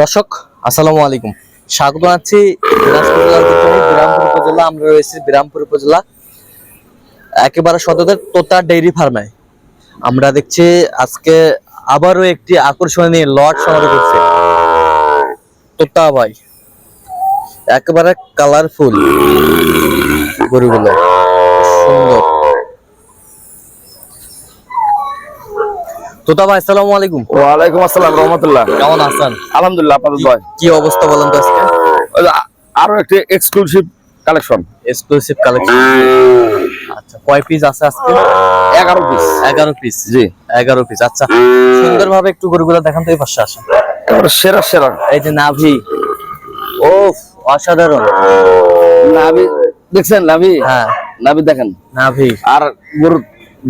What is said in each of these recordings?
দর্শক, আসসালামু আলাইকুম। স্বাগত ভিতরে, বিরামপুর উপজেলা, আমরা রয়েছি বিরামপুর উপজেলা, একেবারে সদরের তোতা ডেইরি ফার্মে। আমরা দেখছি আজকে আবারও একটি আকর্ষণীয় লট সমাবেশ করছে। তোতা ভাই, একেবারে কালারফুল গরুগুলো। সুন্দর। তোতা ভাই আসসালামু আলাইকুম। ওয়ালাইকুম আসসালাম রহমতুল্লাহ। কেমন আছেন? আলহামদুলিল্লাহ আপনাদের দয়। কি অবস্থা বলেন তো আজকে? আরও একটি এক্সক্লুসিভ কালেকশন এক্সক্লুসিভ কালেকশন আচ্ছা কয় পিস আছে আজকে? পিস পিস জি। পিস আচ্ছা সুন্দরভাবে একটু গরুগুলো দেখান তো এই পাশে আসেন। এবারে সেরা সেরা। এই যে নাভি। ও অসাধারণ। নাভি দেখছেন নাভি? হ্যাঁ। নাভি দেখেন। নাভি। আর গরুর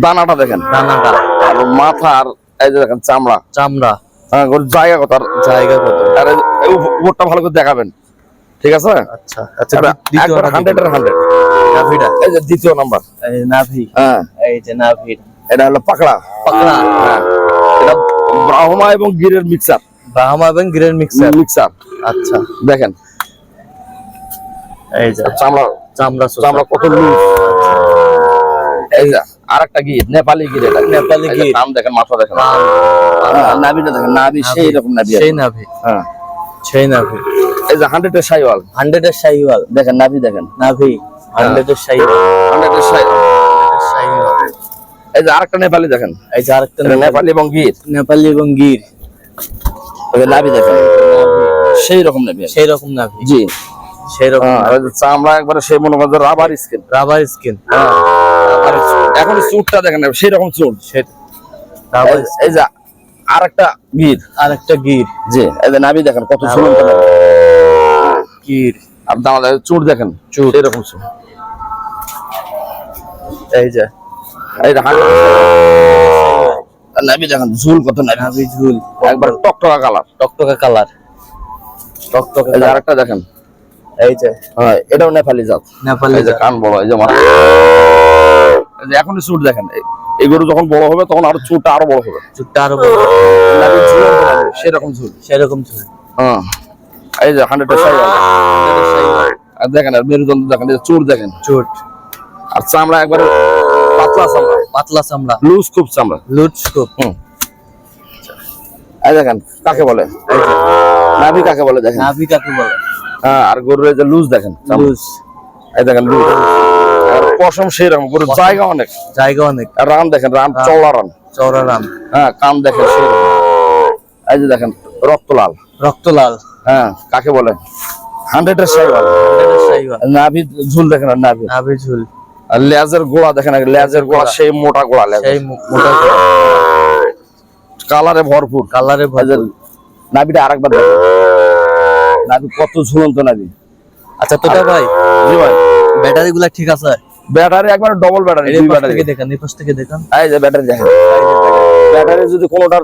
দানাটা দেখেন। দানাটা। আর মাথা আর এই যে দেখেন চামড়া। চামড়া। হ্যাঁ গরুর জায়গা কত? জায়গা কত? আর উপরটা ভালো করে দেখাবেন। ঠিক আছে? আচ্ছা আচ্ছা একবার হান্ড্রেড এর হান্ড্রেড নাভিটা। এই যে দ্বিতীয় নাম্বার। এই নাভি। হ্যাঁ। এই যে নাভি। এটা হলো পাকড়া। পাকড়া। হ্যাঁ। এটা ব্রাহ্মা এবং গিরের মিক্সার বাহামা এবং গ্রেন মিক্সার মিক্সার আচ্ছা। দেখেন। এই যে চামড়া চামড়া চামড়া কত লুজ এই যে। আরেকটা গির নেপালি গির এটা। নেপালি গির। কান দেখেন মাথা দেখেন হ্যাঁ, নাভিটা দেখেন নাভি সেই রকম নাভি সেই নাভি। হ্যাঁ। সেই নাভি। এই যে হান্ড্রেড এর সাইওয়াল হান্ড্রেড এর শাহিওয়াল দেখেন নাভি দেখেন। নাভি হান্ড্রেড এর শাহিওয়াল হান্ড্রেড এর সাইওয়াল এই যে আরেকটা নেপালি দেখেন। এই যে আরেকটা নেপালি। এবং গির নেপালি এবং গির ওই নাভি দেখেন। সেই রকম নাভি। সেই রকম নাভি। জি। সেই রকম হ্যাঁ, আর চামড়া একবারে সেই মনে রাবার স্কিন রাবার স্কিন আর এখন চুটটা দেখেন সেই রকম চুট এই- যে আরেকটা গির। আরেকটা গির। জি এই যে নাভি দেখেন কত ঝুলন্ত গির। আর দাঁড়া চুট দেখেন চুট। এরকম চুট এই যে এই আর নাভি দেখেন ঝুল কত নাভি। ঝুল। একবার টকটকা কালার। টকটকা কালার। টকটকা colour। আরেকটা দেখেন। এই যে। হ্যাঁ এটাও নেপালি জাত। নেপালি কান বড় এই যে এই চুট দেখেন। এই- গরু যখন বড় হবে তখন আরও চুটটা আরও বড় হবে। চুটটা আরও বড় সেরকম ঝুল সেরকম ঝুল হ্যাঁ। এই যে হান্ড্রেড আর দেখেন আর মেরুদণ্ড দেখেন চুট দেখেন। চুট আর চামড়া একবারে পাতলা চামড়া। পাতলা চামড়া। লুজ খুব চামড়া। লুট স্কোপ হুম। এই দেখেন কাকে বলে? নাভি কাকে বলে দেখেন? নাভি কাকে বলে? হ্যাঁ আর গরুর এই যে লুজ দেখেন লুজ এই দেখেন লুজ পশম সেই রকম গরুর জায়গা অনেক। জায়গা অনেক। রান দেখেন রান চওড়া রান। চওড়া রাম হ্যাঁ কান দেখেন এই যে দেখেন রক্ত লাল রক্ত লাল হ্যাঁ কাকে বলে? হান্ড্রেড এর সাইওয়াল নাভি ঝুল দেখেন নাভি নাভি ঝুল। আর লেজের গোড়া দেখেন লেজের গোড়া সেই মোটা গোড়া সেই মোটা কালারে ভরপুর। কালারে যে নাভিটা আরেকবার দেখেন। নাভি কত ঝুলন্ত নাভি। আচ্ছা তোটা ভাই। জি ভাই। ব্যাটারি গুলা ঠিক আছে ব্যাটারি একবার ডবল ব্যাটারি দুই ব্যাটারি থেকে দেখান এই পাশ থেকে দেখান এই যে ব্যাটারি দেখেন ব্যাটারি যদি কোনোটার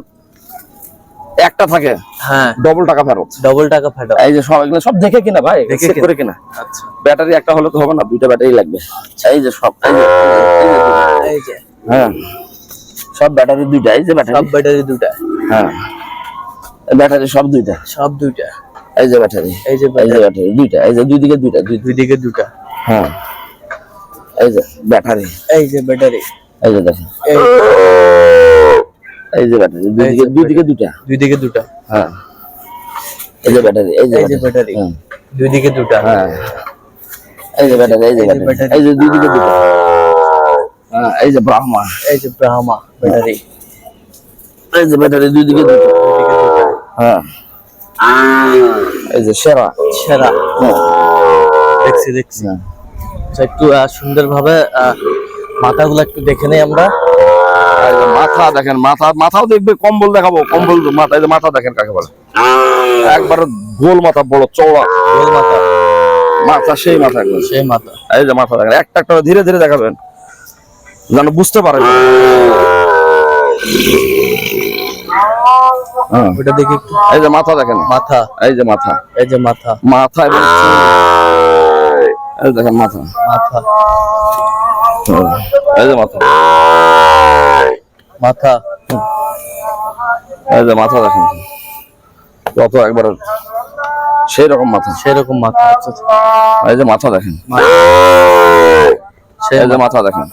একটা থাকে হ্যাঁ ডবল টাকা ফেরত ডবল টাকা ফাটা এই যে সব এগুলো সব দেখে কিনা ভাই দেখে। করে কিনা আচ্ছা ব্যাটারি একটা হলে তো হবে না দুইটা ব্যাটারি লাগবে এই যে সব এই যে- দুইটা। হ্যাঁ সব ব্যাটারি দুইটা এই যে ব্যাটারি সব ব্যাটারি দুটা হ্যাঁ ব্যাটারি সব দুইটা সব দুইটা এই যে ব্যাটারি এই যে ব্যাটারি দুইটা এই যে দুই দিকে দুইটা দুই দুই দিকে দুটা হ্যাঁ এই যে ব্যাটারি এই যে ব্যাটারি এই যে দেখেন এই যে ব্যাটারি দুই দিকে যে দুই দিকে দুইটা দুই দিকে দুটা হ্যাঁ এই যে ব্যাটারি এই যে এই যে ব্যাটারি হ্যাঁ দুই দিকে দুটা হ্যাঁ এই যে ব্যাটারি এই যে ব্যাটারি। এই যে দুই দিকে দুটো হ্যাঁ এই যে ব্রাহ্মা এই যে ব্রাহ্মা ব্যাটারি এই যে ব্যাটারি দুই দিকে দুটো দুটা হ্যাঁ এই যে সেরা সেরা হ্যাঁ দেখছি দেখছি হ্যাঁ। আচ্ছা, একটু সুন্দরভাবে মাথাগুলো একটু দেখে নেই আমরা। মাথা দেখেন মাথা মাথাও দেখবে কম্বল দেখাবো কম্বল মাথা এই যে মাথা দেখেন কাকে বলে? একবার গোল মাথা বড় চওড়া। গোল মাথা। মাথা সেই মাথা সেই মাথা। এই যে মাথা দেখেন একটা একটা ধীরে ধীরে দেখাবেন। যেন বুঝতে পারেন হ্যাঁ। ওটা দেখি এই যে মাথা দেখেন। মাথা। এই যে মাথা। এই যে মাথা। মাথা এবং দেখেন মাথা। মাথা। এই যে মাথা। মাথা। এই যে মাথা দেখেন। কত একবার সেই রকম মাথা। এই যে মাথা দেখেন। সে এই যে মাথা দেখেন।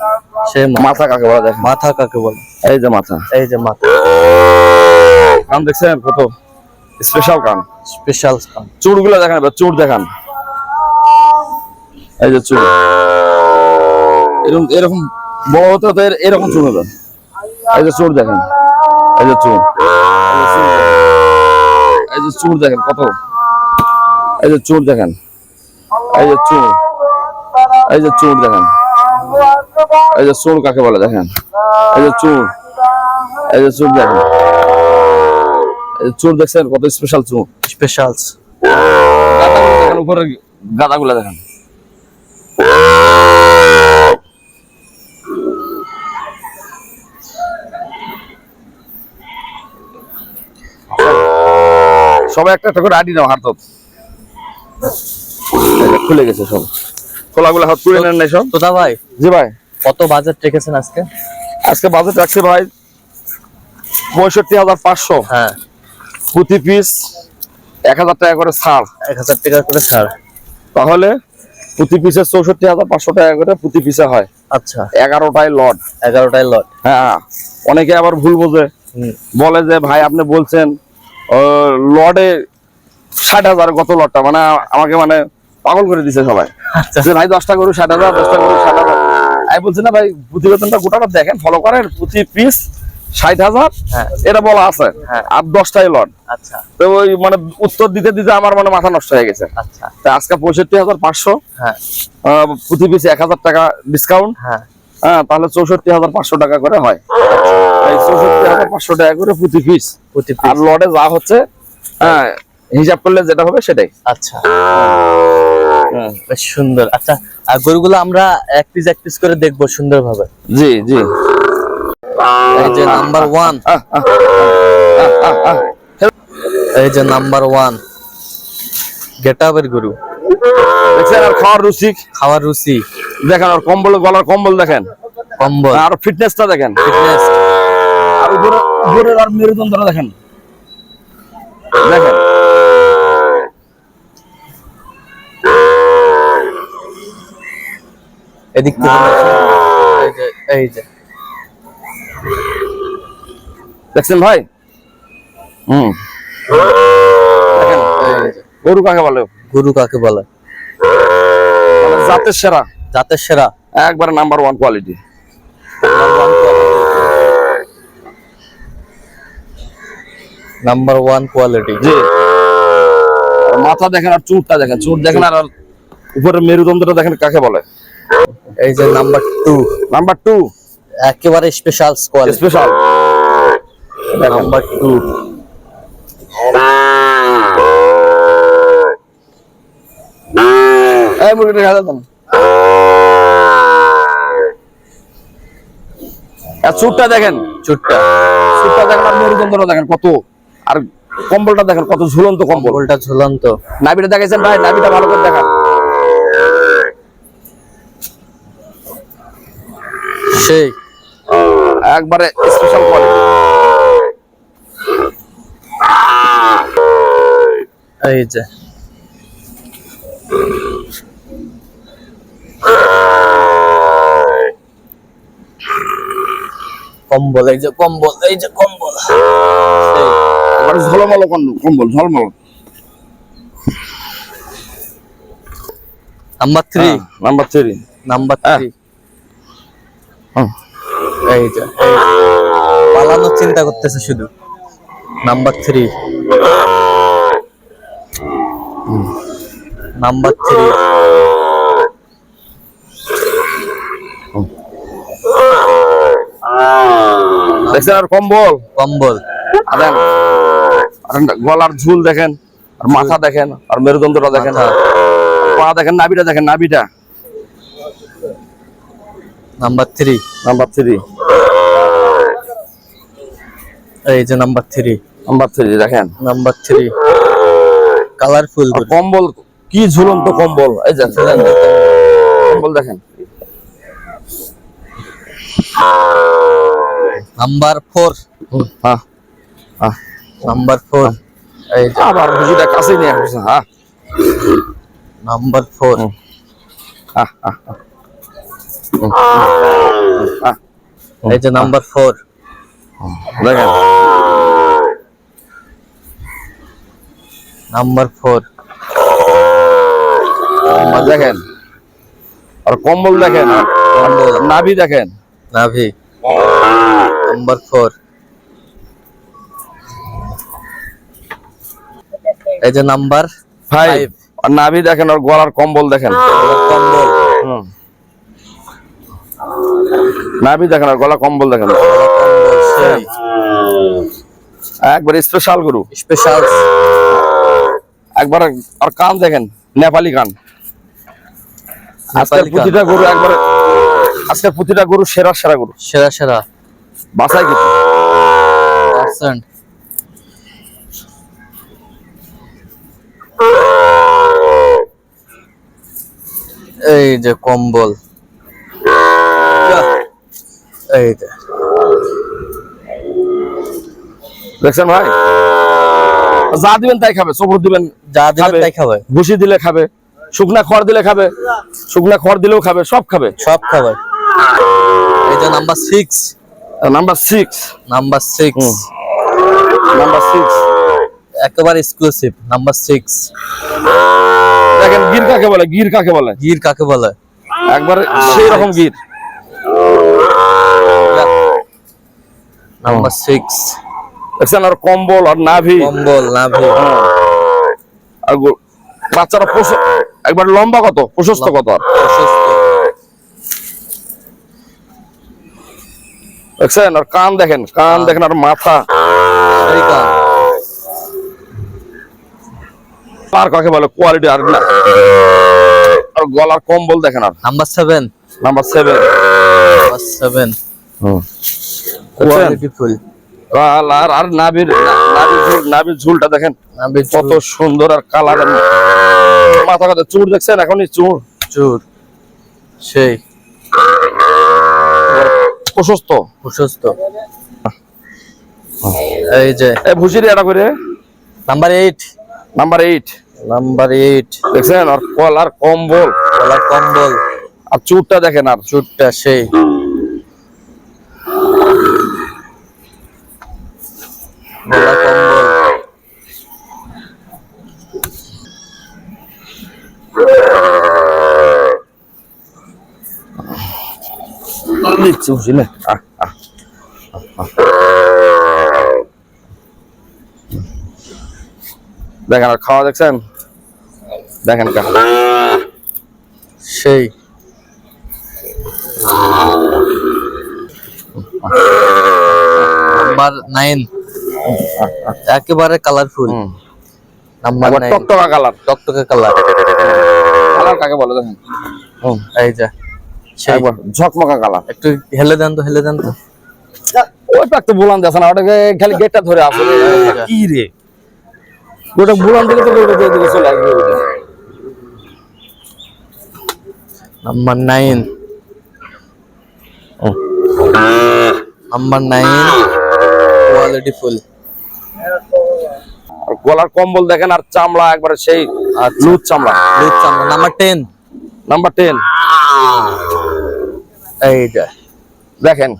সে মা- মাথা কাকে বলা দেখেন? মাথা কাকে বলে? এই যে মাথা। এই যে মাথা। কান দেখছেন? কত স্পেশাল কান। স্পেশাল চুড়গুলো দেখেন চুড় দেখান। এই যে চুড় এরকম এরকম বড় হতে হতে এরকম চুড় হবে এই যে দেখেন এই যে এই দেখেন। কত এই যে দেখেন এই যে এই দেখেন এই যে কাকে বলে দেখেন এই যে এই যে দেখেন দেখছেন কত স্পেশাল চুড় স্পেশাল গাদাগুলো দেখেন উপরে গাদাগুলো দেখেন সবাই একটা একটা করে আডি নাও হাত খুলে গেছে সব। খোলাগুলো হাত তুলে নেন নাই সব। তোদা ভাই জি ভাই। কত বাজেট রেখেছেন আজকে? আজকে বাজেট রাখছি ভাই পঁয়ষট্টি হাজার পাঁচশো। হ্যাঁ। প্রতি পিস এক হাজার টাকা করে ছাড়। এক হাজার টাকা করে ছাড়। তাহলে প্রতি পিসে চৌষট্টি হাজার পাঁচশো টাকা করে প্রতি পিসে হয়। আচ্ছা। এগারোটায় লট এগারোটায় লট হ্যাঁ। অনেকে আবার ভুল বোঝে। বলে যে ভাই আপনি বলছেন লডে ষাট হাজার কত লটটা মানে আমাকে মানে পাগল করে দিছে সবাই। আচ্ছা। ভাই দশটা গরু ষাট হাজার দশটা গরু ষাট হাজার। আমি বলছি না ভাই প্রতিবেদনটা গোটাটা দেখেন ফলো করেন প্রতি পিস ষাট হাজার। হ্যাঁ। এটা বলা আছে। হ্যাঁ। আর দশটাই লট আচ্ছা। তো ওই মানে উত্তর দিতে দিতে আমার মানে মাথা নষ্ট হয়ে গেছে। আচ্ছা। তা আজকে পঁয়ষট্টি হাজার পাঁচশো। হ্যাঁ। প্রতি পিস এক হাজার টাকা ডিসকাউন্ট হ্যাঁ। তাহলে চৌষট্টি হাজার পাঁচশো টাকা করে হয়। চৌষট্টি হাজার পাঁচশো টাকা করে প্রতি পিস প্রতি আর piece। লটে যা হচ্ছে হ্যাঁ হিসাব করলে যেটা হবে সেটাই। আচ্ছা। বেশ সুন্দর। আচ্ছা আর গরুগুলো আমরা এক পিস এক পিস করে দেখব সুন্দরভাবে। জি জি। এই যে নাম্বার ওয়ান। এই যে নাম্বার গেটাবের গরু। আর খাওয়ার রুচি? খাওয়ার রুচি। দেখেন আর কম্বল গলার কম্বল দেখেন। কম্বল। আর ফিটনেসটা দেখেন। ফিটনেস উপরে উপরের আর মেরুদণ্ডটা দেখেন। দেখেন। এদিক থেকে এই যে দেখছেন ভাই? হুম। গরু কাকে বলে? গরু কাকে বলে? মানে জাতের সেরা। জাতের সেরা। একবারে number one quality number one quality জি। মাথা দেখেন আর চুটটা দেখেন। চুট দেখেন আর উপরের মেরুদণ্ডটা দেখেন কাকে বলে? এই যে নাম্বার টু নাম্বার টু একেবারে special quality special number two এই মুরগিটা দেন। চুটটা দেখেন। চুটটা চুটটা দেখেন আর মেরুদণ্ডটা দেখেন কত। আর কম্বলটা দেখেন কত ঝুলন্ত কম্বল। কম্বলটা ঝুলন্ত। নাবিটা দেখেছেন ভাই নাবিটা ভালো করে দেখান। সেই। একবারে স্পেশাল কোয়ালিটি এই যে। কম্বল এই যে কম্বল এই যে কম্বল। সেই। ঝলমল কম্বল ঝলমল। Number three number three number. Three এই যে এই যে। পালানোর চিন্তা করতেছে শুধু। নাম্বার থ্রি নাম্বার থ্রি দেখছেন আর কম্বল? কম্বল। আর দেন, আর গলার ঝুল দেখেন আর মাথা দেখেন আর মেরুদণ্ডটা দেখেন। পা দেখেন নাবিটা দেখেন নাবিটা নাম্বার থ্রি নাম্বার থ্রি এই যে নাম্বার থ্রি নাম্বার থ্রি দেখেন। নাম্বার থ্রি কালারফুল কম্বল কি ঝুলন্ত কম্বল। এই যে কম্বল। দেখেন। নাম্বার ফোর হ্যাঁ হ্যাঁ নাম্বার ফোর এই যে আবার ভুজিটা কাছে নিয়ে আসছে হ্যাঁ নাম্বার ফোর এই যে নাম্বার ফোর দেখেন। নাম্বার ফোর দেখেন। আর কম্বল দেখেন। নাভি দেখেন। নাভি। নাম্বার ফোর এই যে নাম্বার ফাইভ আর নাভি দেখেন আর গলার কম্বল দেখেন। কম্বল। নাভি দেখেন আর গলা কম্বল দেখেন। একবার স্পেশাল গরু স্পেশাল একবার আর কান দেখেন নেপালি কান। আজকে প্রতিটা গরু একবার আজকে প্রতিটা গরু সেরা সেরা গরু। সেরা সেরা। বাসায় কিন্তু এই যে কম্বল। এই যে। দেখছেন ভাই? যা দিবেন তাই খাবে সবর দিবেন যা খাবে। তাই খাবে। ভুসি দিলে খাবে শুকনা খড় দিলে খাবে শুকনা খড় দিলেও খাবে সব খাবে। সব খাবে। যে number six number six number six number six একেবারে এক্সক্লুসিভ নাম্বার সিক্স দেখেন গির কাকে বলে গির কাকে বলে? গির কাকে বলে? একবার সেই রকম গির। নাম্বার সিক্স দেখছেন আর কম্বল আর নাভি। কম্বল নাভি। আর বাচ্চারা একবার লম্বা কত? প্রশস্ত কত? আর দেখছেন আর কান দেখেন কান দেখেন আর মাথা। এই কান। আর কাকে বলে? কোয়ালিটি আর না। আর গলার কম্বল দেখেন আর। Number seven number seven number seven quality full. আর আর- নাভির নাভির ঝুল নাভির ঝুলটা দেখেন। কত সুন্দর আর কালার মাথা কথা চুর দেখছেন? এখনই চুর। চুর। সেই। প্রশস্ত। প্রশস্ত। এই যে। ভুসির এটা করে number eight number eight number eight দেখছেন? আর কলার কম্বল। গলার কম্বল। আর চুরটা দেখেন আর চুরটা সেই। দিচ্ছি। দেখেন আর খাওয়া দেখছেন? দেখেন কা সেই। নাম্বার নাইন একেবারে কালারফুল নাম্বার নাইন টকটকা কালার টকটকে কালার কালার কাকে বলে দেখেন? হুম এই যে সেই। ঝকমকা কালার একটু হেলে দেন তো হেলে দেন তো। ওইটা একটু বুলান ওটাকে খালি গেটটা ধরে আসলে কি রে? ওটা বুলান দিলে তো ওটা দিয়ে চলে আসবে ওটা। Number nine number nine quality full আর গলার কম্বল দেখেন আর চামড়া একবারে সেই আচ্ছা। লুজ চামড়া। লুজ চামড়া। নাম্বার টেন নাম্বার টেন এই যে দেখেন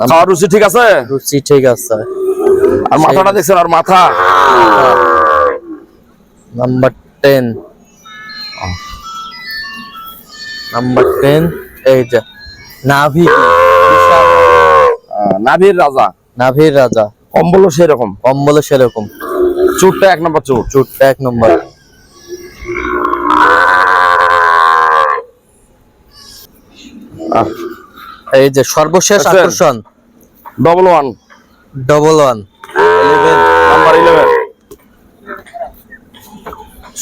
খাওয়ার রুচি ঠিক আছে? রুচি ঠিক আছে। আর মাথাটা দেখছেন আর মাথা। নাম্বার টেন নাম্বার টেন এই যে নাভি নাভির রাজা। নাভির রাজা। কম্বলও সেরকম। কম্বলে সেরকম। চুরটা এক নম্বর চুর চুটটা এক নম্বর। এই যে সর্বশেষ আচ্ছা। আকর্ষণ। Double one double one number eleven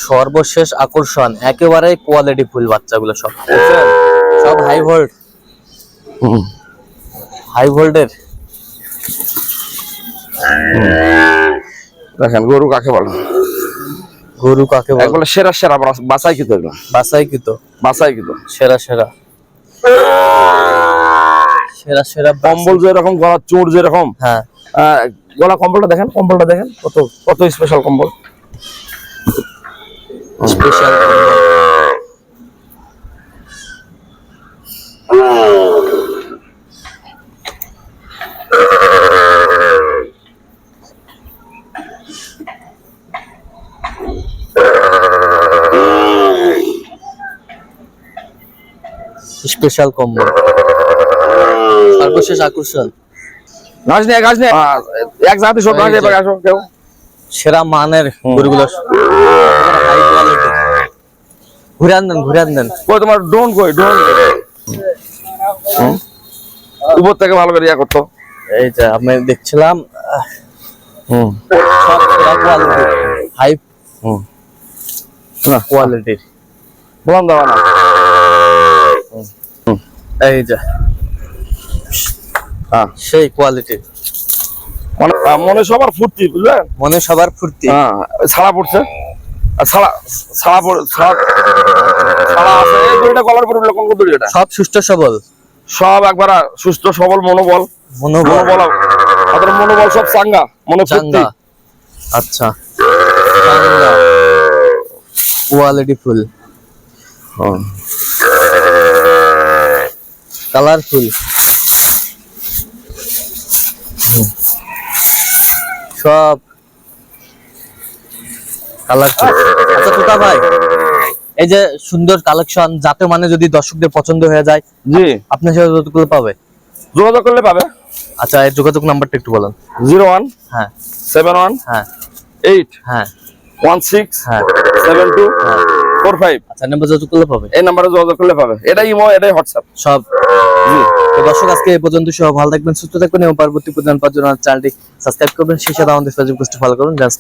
সর্বশেষ আকর্ষণ একেবারে কোয়ালিটি ফুল বাচ্চাগুলো সব। সব হাই ভোল্ট। হাই ভোল্টের দেখেন গরু কাকে বলে? গরু কাকে বলে? একবারে সেরা সেরা বাস- বাছাই কি এগুলো। বাসাই কি তো বাছাই কি তো সেরা। সেরা সেরা সেরা কম্বল যেরকম গলা চোর যেরকম। হ্যাঁ। গলা কম্বলটা দেখেন কম্বলটা দেখেন। কত কত স্পেশাল কম্বল। স্পেশাল স্পেশাল কম্বো সর্বশেষ আকর্ষণ। নিয়ে ঘাস নিয়ে। এক জাতি সব ঘাস এই এবার আসো কেউ। সেরা মানের গরুগুলো হাই কোয়ালিটি ঘুরে আনবেন ঘুরে আনবেন কই তোমার ড্রোন কই ড্রোন উপর থেকে ভালো করে ইয়া করতো। এই যে আমি দেখছিলাম আহ, হুম। কোয়ালিটি হাই হুম। না। কোয়ালিটির বললাম দেওয়া না। এই যে হ্যাঁ। সেই মানে মনে সবার ফুর্তি বুঝলেন মনে সবার ফুর্তি। হ্যাঁ ছাড়া পড়ছে। সব সুস্থ সবল। সব একবার সুস্থ সবল মনোবল। মনোবল। তাদের মনোবল সব চাঙ্গা চাঙ্গা। আচ্ছা। কোয়ালিটি ফুল হ্যাঁ। কালারফুল। সব কালারফুল আচ্ছা ভাই এই যে সুন্দর কালেকশন যাতে মানে যদি দর্শকদের পছন্দ হয়ে যায় জি। আপনার সাথে যতগুলো পাবে? যোগাযোগ করলে পাবে। আচ্ছা এই যোগাযোগ নাম্বারটা একটু বলেন। জিরো ওয়ান হ্যাঁ। সেভেন ওয়ান হ্যাঁ। এইট হ্যাঁ। ওয়ান সিক্স হ্যাঁ। সেভেন টু হ্যাঁ। Four five. আচ্ছা নাম্বার যোগাযোগ করলে পাবে? এই নাম্বারে যোগাযোগ করলে পাবে। এটাই ইমো এটাই হোয়াটসঅ্যাপ। সব। তো দর্শক আজকে এই পর্যন্ত সব ভালো থাকবেন সুস্থ থাকবেন এবং পরবর্তী প্রদান পাওয়ার জন্য চ্যানেলটি সাবস্ক্রাইব করবেন। সেই সাথে আমাদের ফেসবুক পোস্ট ফলো করুন। জাস্ট